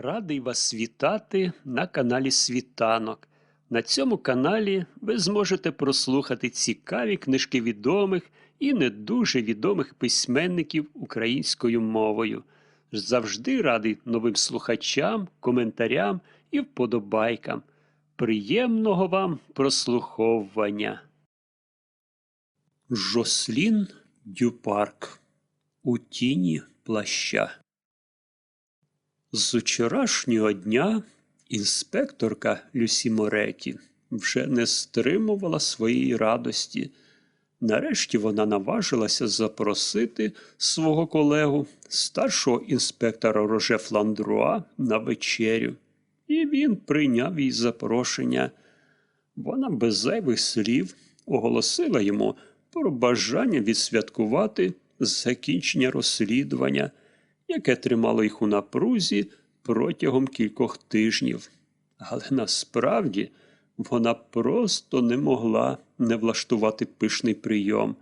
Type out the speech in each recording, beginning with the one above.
Радий вас вітати на каналі Світанок. На цьому каналі ви зможете прослухати цікаві книжки відомих і не дуже відомих письменників українською мовою. Завжди радий новим слухачам, коментарям і вподобайкам. Приємного вам прослуховування. Жослін Дюпарк у тіні плаща. З учорашнього дня інспекторка Люсі Мореті вже не стримувала своєї радості. Нарешті вона наважилася запросити свого колегу, старшого інспектора Роже Фландруа, на вечерю, і він прийняв її запрошення. Вона без зайвих слів оголосила йому про бажання відсвяткувати закінчення розслідування яке тримало їх у напрузі протягом кількох тижнів. Але насправді вона просто не могла не влаштувати пишний прийом.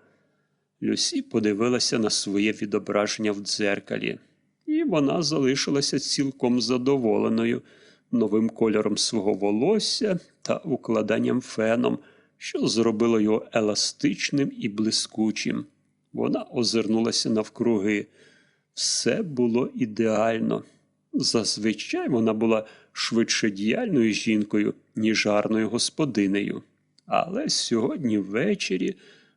Люсі подивилася на своє відображення в дзеркалі, і вона залишилася цілком задоволеною новим кольором свого волосся та укладанням феном, що зробило його еластичним і блискучим. Вона озирнулася навкруги. Все було ідеально. Зазвичай вона була швидше діяльною жінкою, ніж гарною господинею. Але сьогодні ввечері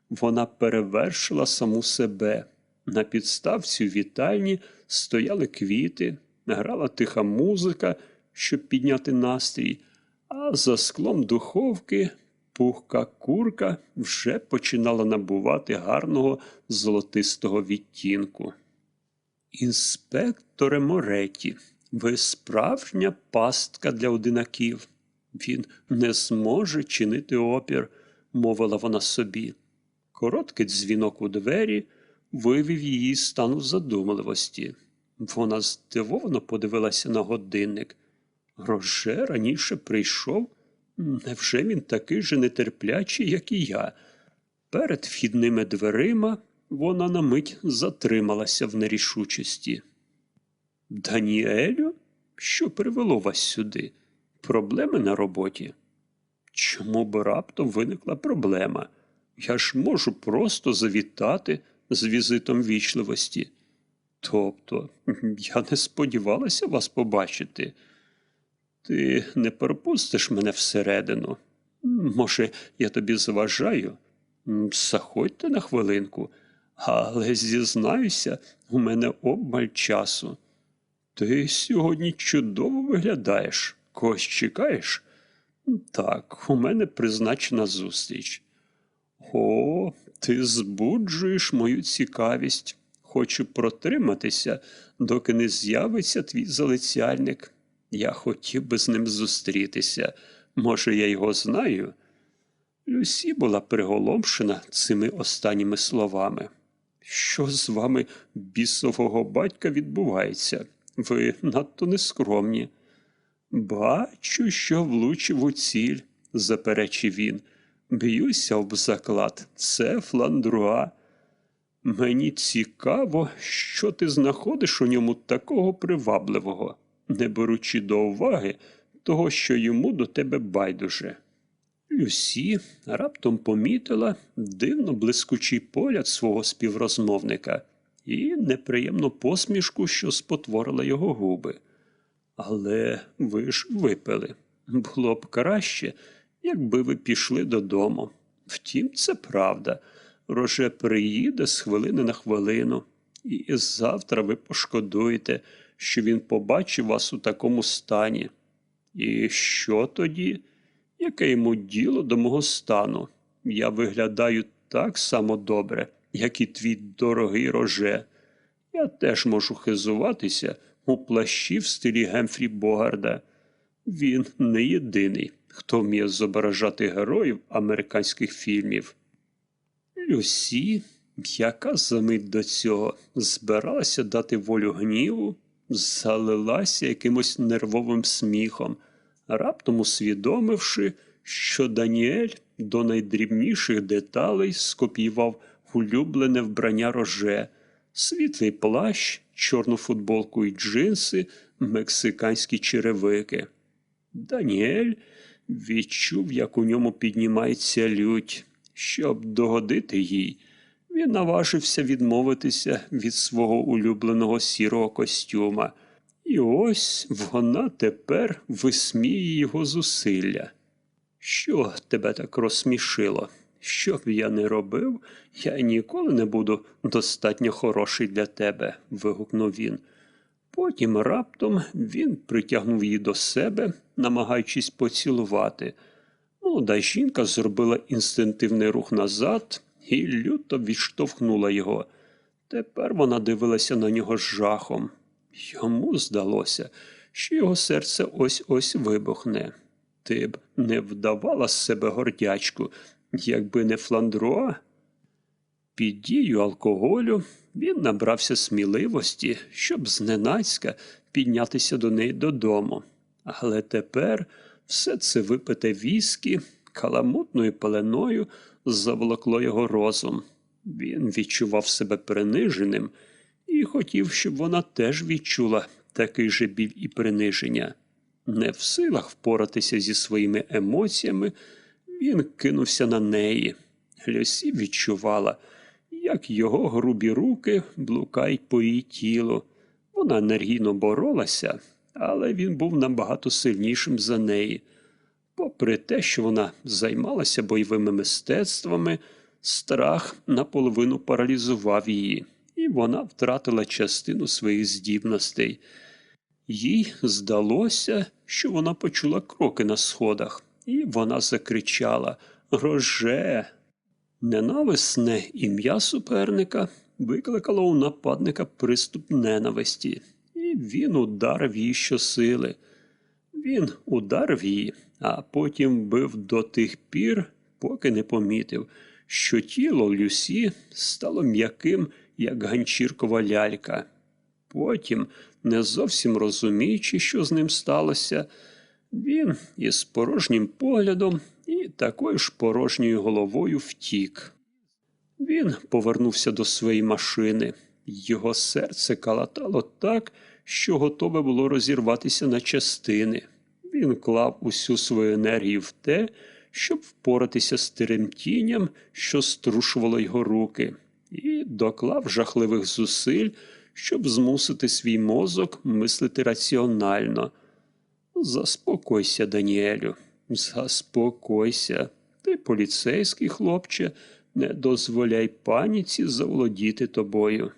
вона перевершила саму себе. На підставці вітальні стояли квіти, грала тиха музика, щоб підняти настрій, а за склом духовки пухка курка вже починала набувати гарного золотистого відтінку. Інспекторе Мореті, ви справжня пастка для одинаків. Він не зможе чинити опір, мовила вона собі. Короткий дзвінок у двері вивів її з стану задумливості. Вона здивовано подивилася на годинник. Роже раніше прийшов. Невже він такий же нетерплячий, як і я? Перед вхідними дверима вона на мить затрималася в нерішучості. Даніелю, що привело вас сюди? Проблеми на роботі? Чому б раптом виникла проблема? Я ж можу просто завітати з візитом вічливості. Тобто, я не сподівалася вас побачити. Ти не пропустиш мене всередину. Може, я тобі заважаю? Заходьте на хвилинку. Але зізнаюся, у мене обмаль часу. Ти сьогодні чудово виглядаєш. Когось чекаєш? Так, у мене призначена зустріч. О, ти збуджуєш мою цікавість. Хочу протриматися, доки не з'явиться твій залицяльник. Я хотів би з ним зустрітися. Може, я його знаю? Люсі була приголомшена цими останніми словами. Що з вами, бісового батька, відбувається? Ви надто нескромні. Бачу, що влучив у ціль, заперечив він. Б'юся об заклад. Це фландруа. Мені цікаво, що ти знаходиш у ньому такого привабливого, не беручи до уваги того, що йому до тебе байдуже. Люсі раптом помітила дивно блискучий погляд свого співрозмовника і неприємну посмішку, що спотворила його губи. Але ви ж випили. Було б краще, якби ви пішли додому. Втім, це правда. Роже приїде з хвилини на хвилину, і завтра ви пошкодуєте, що він побачив вас у такому стані. І що тоді? Яке йому діло до мого стану? Я виглядаю так само добре, як і твій дорогий роже. Я теж можу хизуватися у плащі в стилі Гемфрі Богарда. Він не єдиний, хто вміє зображати героїв американських фільмів. Люсі, яка за мить до цього збиралася дати волю гніву, залилася якимось нервовим сміхом раптом усвідомивши, що Даніель до найдрібніших деталей скопіював улюблене вбрання роже, світлий плащ, чорну футболку і джинси, мексиканські черевики. Даніель відчув, як у ньому піднімається лють. Щоб догодити їй, він наважився відмовитися від свого улюбленого сірого костюма. І ось вона тепер висміє його зусилля. Що тебе так розсмішило? Що б я не робив, я ніколи не буду достатньо хороший для тебе, вигукнув він. Потім раптом він притягнув її до себе, намагаючись поцілувати. Молода жінка зробила інстинктивний рух назад і люто відштовхнула його. Тепер вона дивилася на нього з жахом. Йому здалося, що його серце ось ось вибухне. Ти б не вдавала з себе гордячку, якби не фландруа. Під дією алкоголю він набрався сміливості, щоб зненацька піднятися до неї додому. Але тепер все це випите віскі каламутною пеленою заволокло його розум. Він відчував себе приниженим і хотів, щоб вона теж відчула такий же біль і приниження. Не в силах впоратися зі своїми емоціями, він кинувся на неї. Люсі відчувала, як його грубі руки блукають по її тілу. Вона енергійно боролася, але він був набагато сильнішим за неї. Попри те, що вона займалася бойовими мистецтвами, страх наполовину паралізував її, і вона втратила частину своїх здібностей. Їй здалося, що вона почула кроки на сходах, і вона закричала Роже. Ненависне ім'я суперника викликало у нападника приступ ненависті, і він ударив її щосили. Він ударив її, а потім бив до тих пір, поки не помітив, що тіло Люсі стало м'яким, як ганчіркова лялька. Потім, не зовсім розуміючи, що з ним сталося, він із порожнім поглядом і такою ж порожньою головою втік. Він повернувся до своєї машини. Його серце калатало так, що готове було розірватися на частини. Він клав усю свою енергію в те, щоб впоратися з тремтінням, що струшувало його руки, і доклав жахливих зусиль, щоб змусити свій мозок мислити раціонально. Заспокойся, Даніелю, заспокойся. Ти поліцейський хлопче, не дозволяй паніці заволодіти тобою.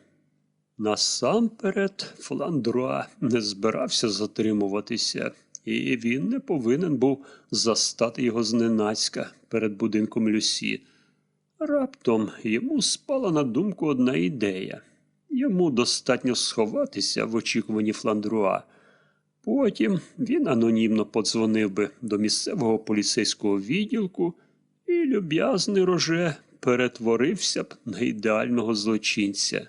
Насамперед, Фландруа не збирався затримуватися, і він не повинен був застати його зненацька перед будинком Люсі. Раптом йому спала на думку одна ідея. Йому достатньо сховатися в очікуванні Фландруа. Потім він анонімно подзвонив би до місцевого поліцейського відділку, і люб'язний роже перетворився б на ідеального злочинця.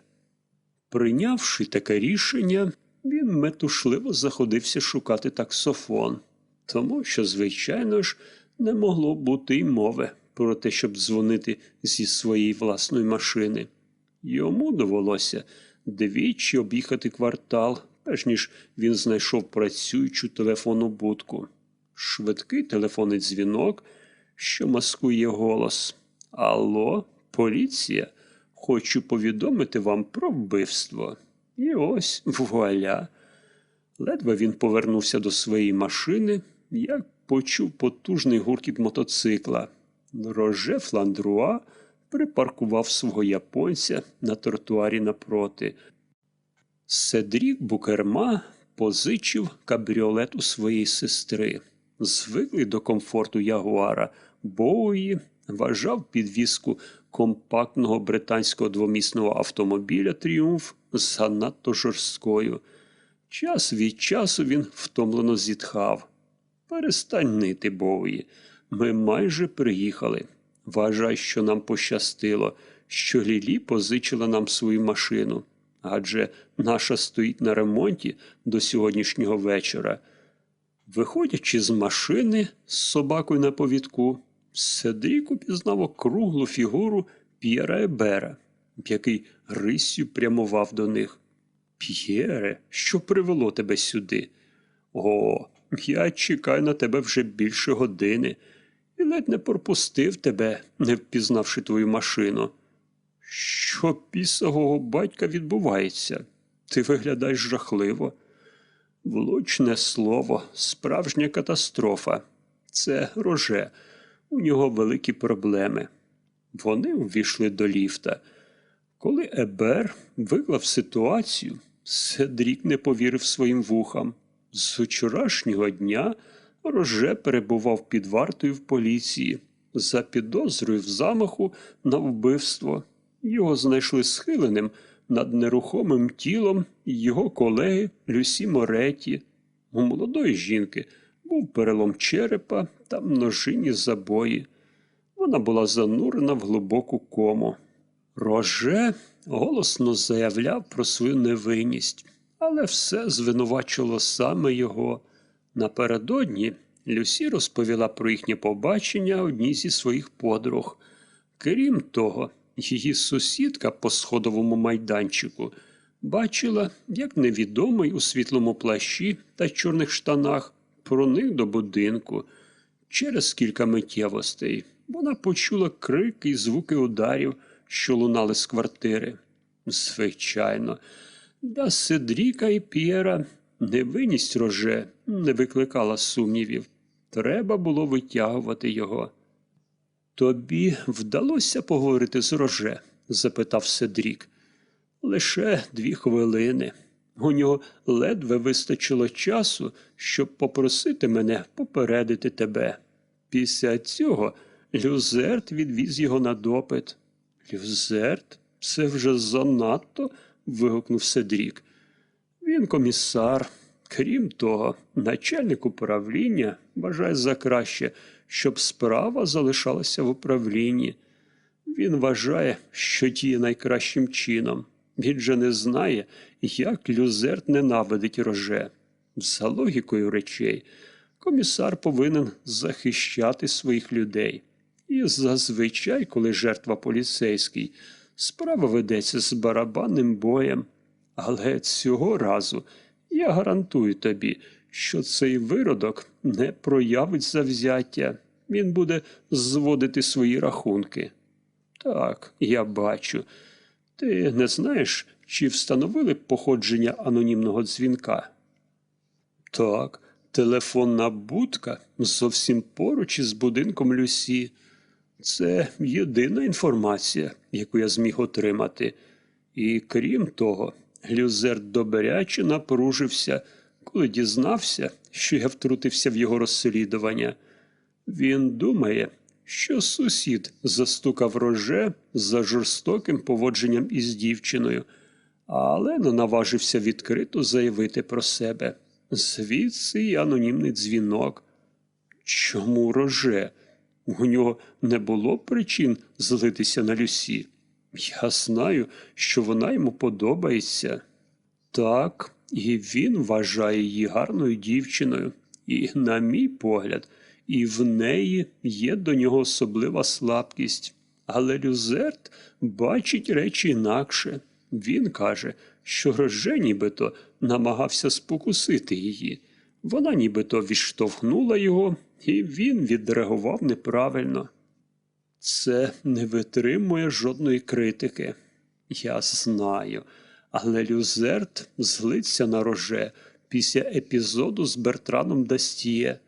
Прийнявши таке рішення, він метушливо заходився шукати таксофон, тому що, звичайно ж, не могло бути й мови про те, щоб дзвонити зі своєї власної машини. Йому довелося двічі об'їхати квартал, перш ніж він знайшов працюючу телефонну будку. Швидкий телефонний дзвінок, що маскує голос. Алло, поліція, хочу повідомити вам про вбивство. І ось вуаля. Ледве він повернувся до своєї машини, як почув потужний гуркіт мотоцикла. Роже Фландруа припаркував свого японця на тротуарі напроти. Седрік Букерма позичив кабріолет у своєї сестри. Звиклий до комфорту Ягуара, Боуї вважав підвіску компактного британського двомісного автомобіля Тріумф занадто жорсткою. Час від часу він втомлено зітхав. Перестань нити, Боуї. Ми майже приїхали. Вважай, що нам пощастило, що Лілі позичила нам свою машину, адже наша стоїть на ремонті до сьогоднішнього вечора. Виходячи з машини з собакою на повідку, Седрік упізнав округлу фігуру П'єра Ебера, який риссю прямував до них. П'єре, що привело тебе сюди? О, я чекаю на тебе вже більше години і ледь не пропустив тебе, не впізнавши твою машину. Що пісового батька відбувається? Ти виглядаєш жахливо. Влучне слово, справжня катастрофа. Це роже. У нього великі проблеми. Вони увійшли до ліфта. Коли Ебер виклав ситуацію, Седрік не повірив своїм вухам. З вчорашнього дня Роже перебував під вартою в поліції за підозрою в замаху на вбивство. Його знайшли схиленим над нерухомим тілом його колеги Люсі Мореті. У молодої жінки був перелом черепа та множинні забої. Вона була занурена в глибоку кому. Роже голосно заявляв про свою невинність, але все звинувачило саме його. Напередодні Люсі розповіла про їхнє побачення одній зі своїх подруг. Крім того, її сусідка по сходовому майданчику бачила, як невідомий у світлому плащі та чорних штанах проник до будинку. Через кілька миттєвостей вона почула крики і звуки ударів, що лунали з квартири. Звичайно, для Седріка і П'єра невинність роже не викликала сумнівів. Треба було витягувати його. Тобі вдалося поговорити з роже? запитав Седрік. Лише дві хвилини. У нього ледве вистачило часу, щоб попросити мене попередити тебе. Після цього Люзерт відвіз його на допит. Люзерт? Це вже занадто. вигукнув Седрік. Він комісар. Крім того, начальник управління вважає за краще, щоб справа залишалася в управлінні. Він вважає, що діє найкращим чином. Він же не знає, як Люзерт ненавидить роже. За логікою речей, комісар повинен захищати своїх людей. І зазвичай, коли жертва поліцейський, справа ведеться з барабанним боєм. Але цього разу я гарантую тобі, що цей виродок не проявить завзяття. Він буде зводити свої рахунки. Так, я бачу. Ти не знаєш, чи встановили походження анонімного дзвінка? Так, телефонна будка зовсім поруч із будинком Люсі. Це єдина інформація, яку я зміг отримати. І крім того, Люзерт добряче напружився, коли дізнався, що я втрутився в його розслідування. Він думає, що сусід застукав роже за жорстоким поводженням із дівчиною, але не наважився відкрито заявити про себе. Звідси й анонімний дзвінок. Чому роже? У нього не було причин злитися на Люсі. Я знаю, що вона йому подобається. Так, і він вважає її гарною дівчиною. І, на мій погляд, і в неї є до нього особлива слабкість. Але Люзерт бачить речі інакше. Він каже, що Роже нібито намагався спокусити її. Вона нібито відштовхнула його, і він відреагував неправильно. Це не витримує жодної критики. Я знаю, але Люзерт злиться на роже після епізоду з Бертраном Дастіє.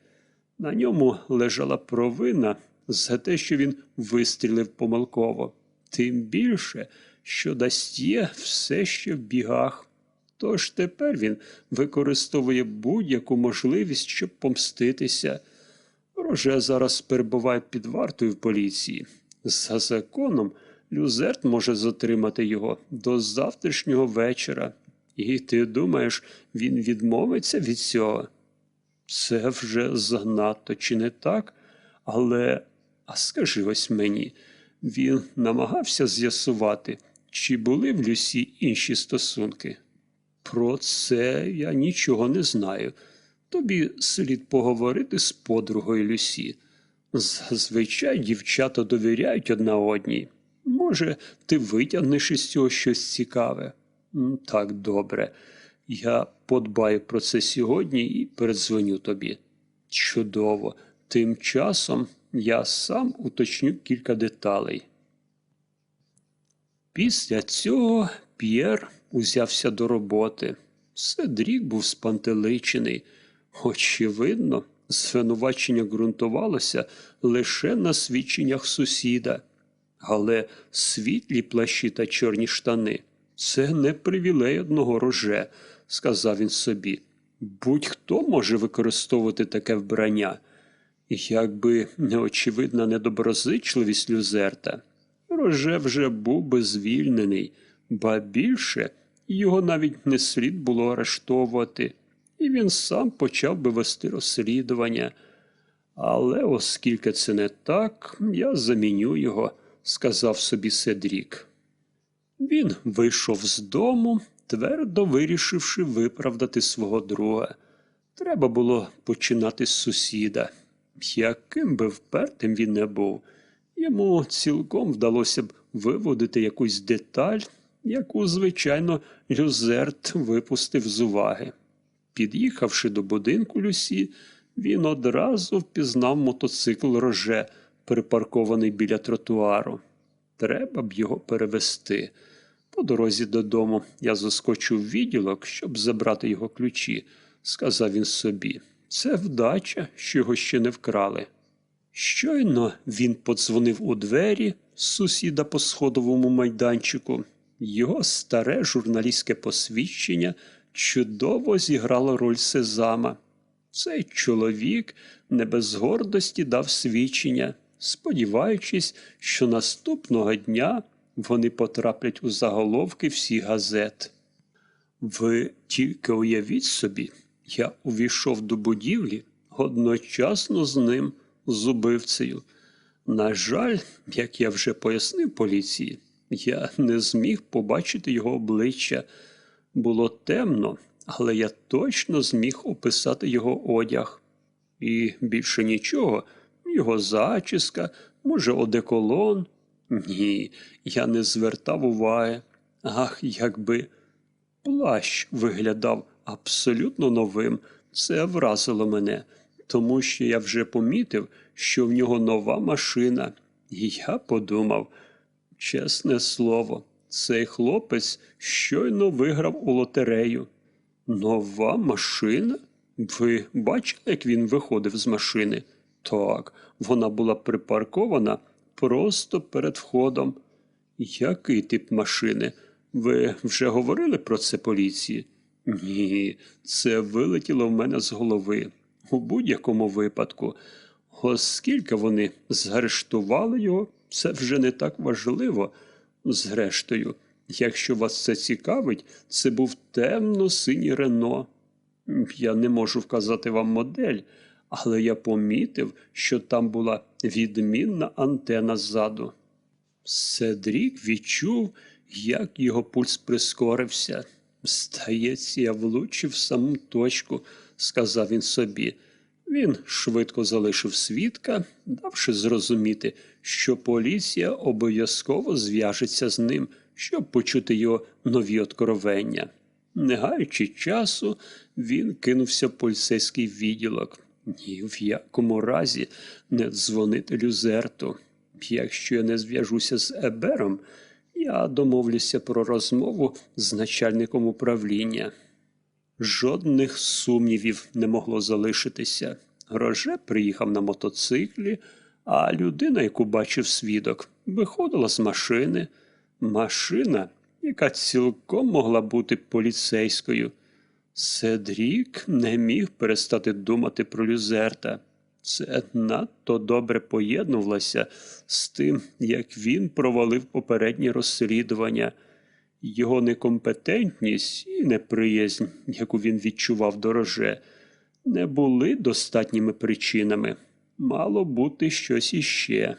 На ньому лежала провина за те, що він вистрілив помилково. Тим більше, що Дастіє все ще в бігах. Тож тепер він використовує будь-яку можливість, щоб помститися. Роже зараз перебуває під вартою в поліції. За законом, Люзерт може затримати його до завтрашнього вечора. І ти думаєш, він відмовиться від цього? Це вже занадто, чи не так? Але, а скажи ось мені, він намагався з'ясувати, чи були в Люсі інші стосунки? Про це я нічого не знаю. Тобі слід поговорити з подругою Люсі. Зазвичай дівчата довіряють одна одній. Може, ти витягнеш із цього щось цікаве. Так, добре. Я подбаю про це сьогодні і передзвоню тобі. Чудово. Тим часом я сам уточню кілька деталей. Після цього П'єр узявся до роботи. Седрік був спантеличений. Очевидно, звинувачення ґрунтувалося лише на свідченнях сусіда. Але світлі плащі та чорні штани це не привілей одного роже, сказав він собі. Будь-хто може використовувати таке вбрання. Якби не очевидна недоброзичливість люзерта, роже вже був би звільнений, ба більше його навіть не слід було арештовувати, і він сам почав би вести розслідування. Але оскільки це не так, я заміню його, сказав собі Седрік. Він вийшов з дому, твердо вирішивши виправдати свого друга. Треба було починати з сусіда. Яким би впертим він не був, йому цілком вдалося б виводити якусь деталь, яку, звичайно, Люзерт випустив з уваги. Під'їхавши до будинку Люсі, він одразу впізнав мотоцикл роже, припаркований біля тротуару. Треба б його перевести. По дорозі додому я заскочу в відділок, щоб забрати його ключі, сказав він собі. Це вдача, що його ще не вкрали. Щойно він подзвонив у двері сусіда по сходовому майданчику. Його старе журналістське посвідчення чудово зіграло роль Сезама. Цей чоловік не без гордості дав свідчення, сподіваючись, що наступного дня вони потраплять у заголовки всіх газет. Ви тільки уявіть собі, я увійшов до будівлі одночасно з ним, з убивцею. На жаль, як я вже пояснив поліції, я не зміг побачити його обличчя. Було темно, але я точно зміг описати його одяг. І більше нічого, його зачіска, може, одеколон. Ні, я не звертав уваги. Ах, якби плащ виглядав абсолютно новим. Це вразило мене, тому що я вже помітив, що в нього нова машина. І я подумав, чесне слово, цей хлопець щойно виграв у лотерею. Нова машина? Ви бачили, як він виходив з машини? Так, вона була припаркована просто перед входом. Який тип машини? Ви вже говорили про це поліції? Ні, це вилетіло в мене з голови. У будь-якому випадку. Оскільки вони заарештували його, це вже не так важливо. Зрештою, якщо вас це цікавить, це був темно-синій Рено. Я не можу вказати вам модель, але я помітив, що там була відмінна антена ззаду. Седрік відчув, як його пульс прискорився. Здається, я влучив в саму точку, сказав він собі. Він швидко залишив свідка, давши зрозуміти, що поліція обов'язково зв'яжеться з ним, щоб почути його нові откровення. Не гаючи часу, він кинувся в поліцейський відділок. Ні в якому разі не дзвонити Люзерту. Якщо я не зв'яжуся з Ебером, я домовлюся про розмову з начальником управління. Жодних сумнівів не могло залишитися. Роже приїхав на мотоциклі, а людина, яку бачив свідок, виходила з машини. Машина, яка цілком могла бути поліцейською. Седрік не міг перестати думати про Люзерта. Це надто добре поєднувалося з тим, як він провалив попереднє розслідування. Його некомпетентність і неприязнь, яку він відчував дороже, не були достатніми причинами. Мало бути щось іще.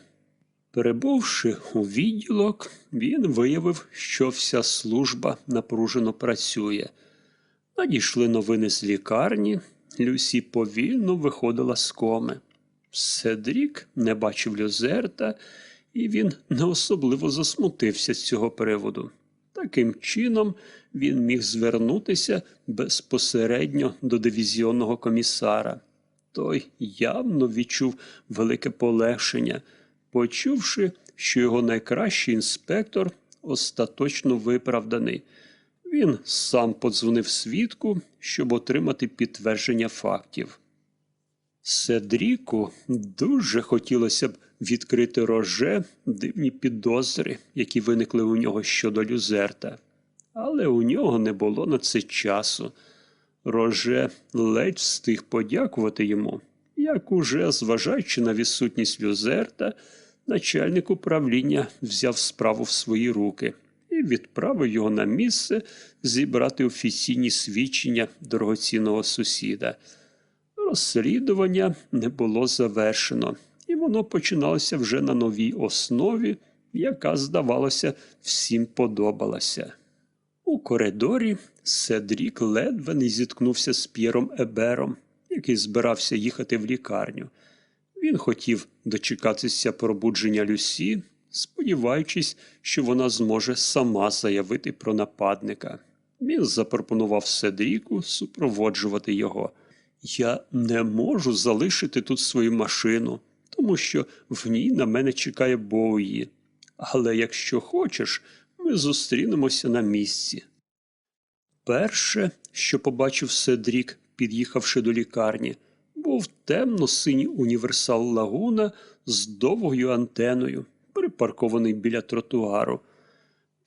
Перебувши у відділок, він виявив, що вся служба напружено працює. Надійшли новини з лікарні, Люсі повільно виходила з коми. Седрік не бачив Люзерта, і він не особливо засмутився з цього приводу. Таким чином він міг звернутися безпосередньо до дивізіонного комісара. Той явно відчув велике полегшення, почувши, що його найкращий інспектор остаточно виправданий. Він сам подзвонив свідку, щоб отримати підтвердження фактів. Седріку дуже хотілося б відкрити роже дивні підозри, які виникли у нього щодо люзерта, але у нього не було на це часу. Роже ледь встиг подякувати йому, як уже, зважаючи на відсутність люзерта, начальник управління взяв справу в свої руки і відправив його на місце зібрати офіційні свідчення дорогоцінного сусіда. Розслідування не було завершено, і воно починалося вже на новій основі, яка, здавалося, всім подобалася. У коридорі Седрік ледве не зіткнувся з П'єром Ебером, який збирався їхати в лікарню. Він хотів дочекатися пробудження Люсі, сподіваючись, що вона зможе сама заявити про нападника. Він запропонував Седріку супроводжувати його. Я не можу залишити тут свою машину, тому що в ній на мене чекає Боуї. Але якщо хочеш, ми зустрінемося на місці. Перше, що побачив Седрік, під'їхавши до лікарні, був темно-синій універсал лагуна з довгою антеною, припаркований біля тротуару.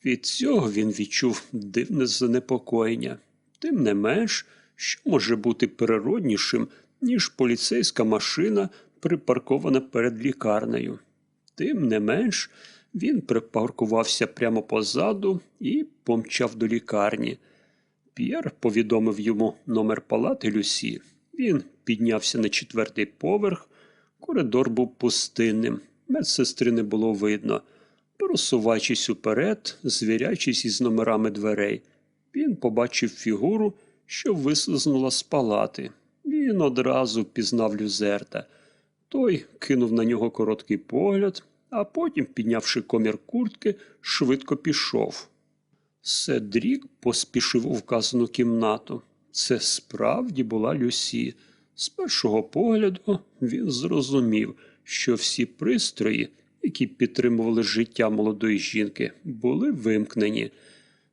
Від цього він відчув дивне занепокоєння. Тим не менш, що може бути природнішим, ніж поліцейська машина, припаркована перед лікарнею. Тим не менш, він припаркувався прямо позаду і помчав до лікарні. П'єр повідомив йому номер палати Люсі. Він піднявся на четвертий поверх. Коридор був пустинним, медсестри не було видно. Просуваючись уперед, звірячись із номерами дверей, він побачив фігуру, що вислизнула з палати. Він одразу пізнав люзерта. Той кинув на нього короткий погляд, а потім, піднявши комір куртки, швидко пішов. Седрік поспішив у вказану кімнату. Це справді була Люсі. З першого погляду він зрозумів, що всі пристрої, які підтримували життя молодої жінки, були вимкнені.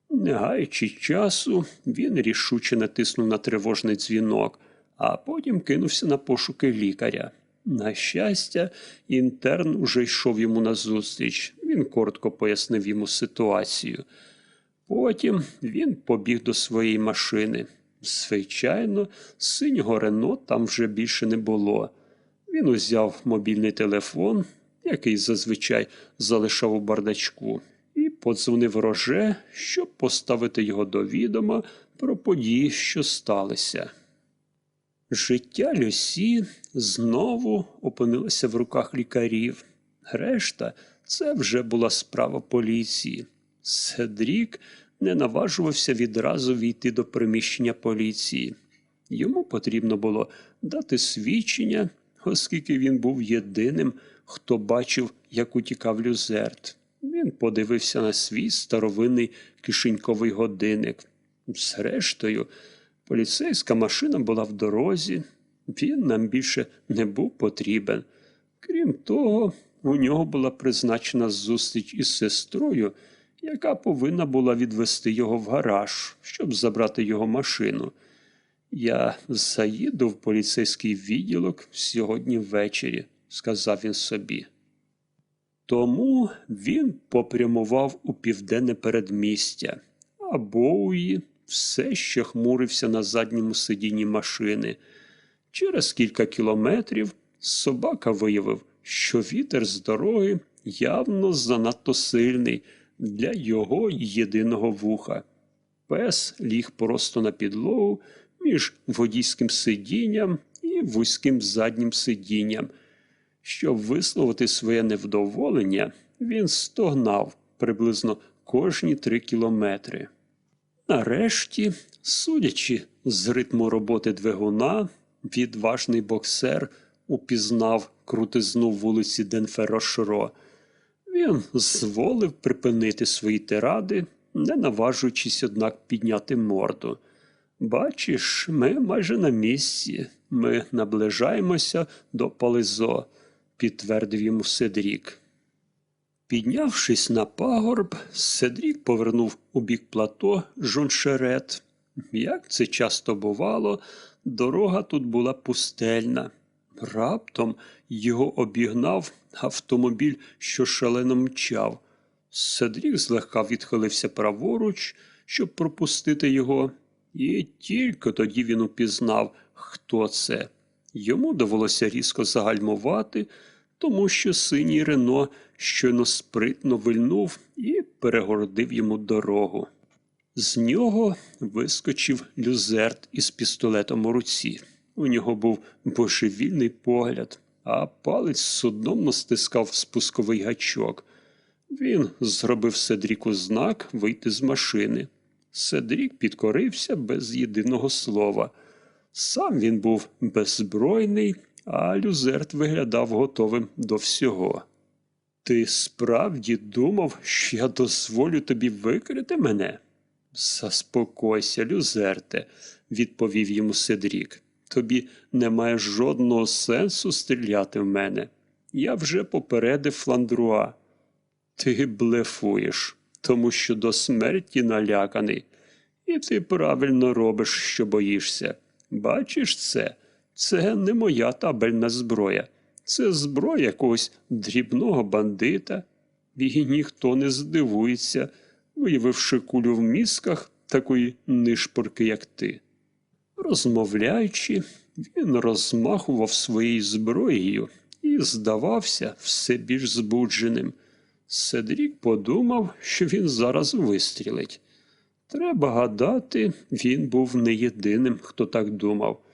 Не гаючи часу, він рішуче натиснув на тривожний дзвінок, а потім кинувся на пошуки лікаря. На щастя, інтерн уже йшов йому назустріч. Він коротко пояснив йому ситуацію. Потім він побіг до своєї машини. Звичайно, синього Рено там вже більше не було. Він узяв мобільний телефон, який зазвичай залишав у бардачку, і подзвонив роже, щоб поставити його до відома про події, що сталися. Життя Люсі знову опинилося в руках лікарів. Решта це вже була справа поліції. Седрік не наважувався відразу війти до приміщення поліції. Йому потрібно було дати свідчення, оскільки він був єдиним, хто бачив, як утікав люзерт. Він подивився на свій старовинний кишеньковий годинник. Зрештою, поліцейська машина була в дорозі, він нам більше не був потрібен. Крім того, у нього була призначена зустріч із сестрою, яка повинна була відвести його в гараж, щоб забрати його машину. Я заїду в поліцейський відділок сьогодні ввечері, сказав він собі. Тому він попрямував у південне передмістя, а Боуї все ще хмурився на задньому сидінні машини. Через кілька кілометрів собака виявив, що вітер з дороги явно занадто сильний для його єдиного вуха. Пес ліг просто на підлогу між водійським сидінням і вузьким заднім сидінням. Щоб висловити своє невдоволення, він стогнав приблизно кожні три кілометри. Нарешті, судячи з ритму роботи двигуна, відважний боксер упізнав крутизну вулиці Денферошро. Він зволив припинити свої тиради, не наважуючись, однак, підняти морду. Бачиш, ми майже на місці. Ми наближаємося до Пализо, підтвердив йому Седрік. Піднявшись на пагорб, Седрік повернув у бік плато Жоншерет. Як це часто бувало, дорога тут була пустельна. Раптом його обігнав автомобіль, що шалено мчав. Седрік злегка відхилився праворуч, щоб пропустити його, і тільки тоді він упізнав, хто це. Йому довелося різко загальмувати, тому що синій Рено щойно спритно вильнув і перегородив йому дорогу. З нього вискочив люзерт із пістолетом у руці. У нього був божевільний погляд, а палець судомно стискав спусковий гачок. Він зробив Седріку знак вийти з машини. Седрік підкорився без єдиного слова. Сам він був беззбройний, а люзерт виглядав готовим до всього. Ти справді думав, що я дозволю тобі викрити мене? Заспокойся, люзерте, відповів йому Седрік. Тобі немає жодного сенсу стріляти в мене. Я вже попередив фландруа. Ти блефуєш, тому що до смерті наляканий. І ти правильно робиш, що боїшся. Бачиш це? Це не моя табельна зброя. Це зброя якогось дрібного бандита. І ніхто не здивується, виявивши кулю в мізках такої нишпорки, як ти. Розмовляючи, він розмахував своєю зброєю і здавався все більш збудженим. Седрік подумав, що він зараз вистрілить. Треба гадати, він був не єдиним, хто так думав,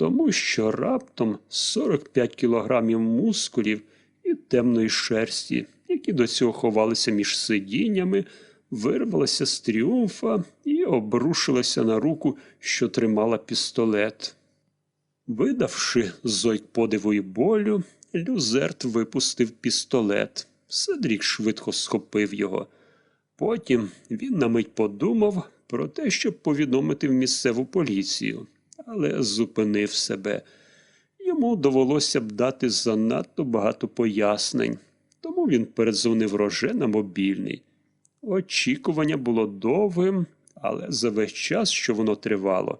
тому що раптом 45 кілограмів мускулів і темної шерсті, які до цього ховалися між сидіннями, вирвалася з тріумфа і обрушилася на руку, що тримала пістолет. Видавши зойк подиву і болю, Люзерт випустив пістолет. Седрік швидко схопив його. Потім він на мить подумав про те, щоб повідомити в місцеву поліцію, але зупинив себе. Йому довелося б дати занадто багато пояснень, тому він передзвонив роже на мобільний. Очікування було довгим, але за весь час, що воно тривало,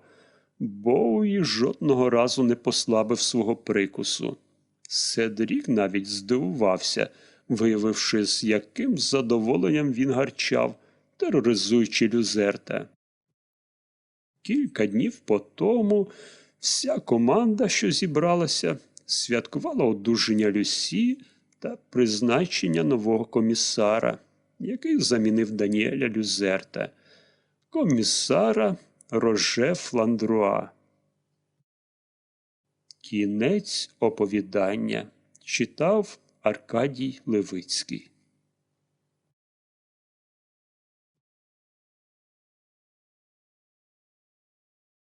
Боуї жодного разу не послабив свого прикусу. Седрік навіть здивувався, виявивши, з яким задоволенням він гарчав, тероризуючи люзерта. Кілька днів по тому вся команда, що зібралася, святкувала одужання Люсі та призначення нового комісара, який замінив Даніеля Люзерта, комісара Роже Фландруа. Кінець оповідання читав Аркадій Левицький.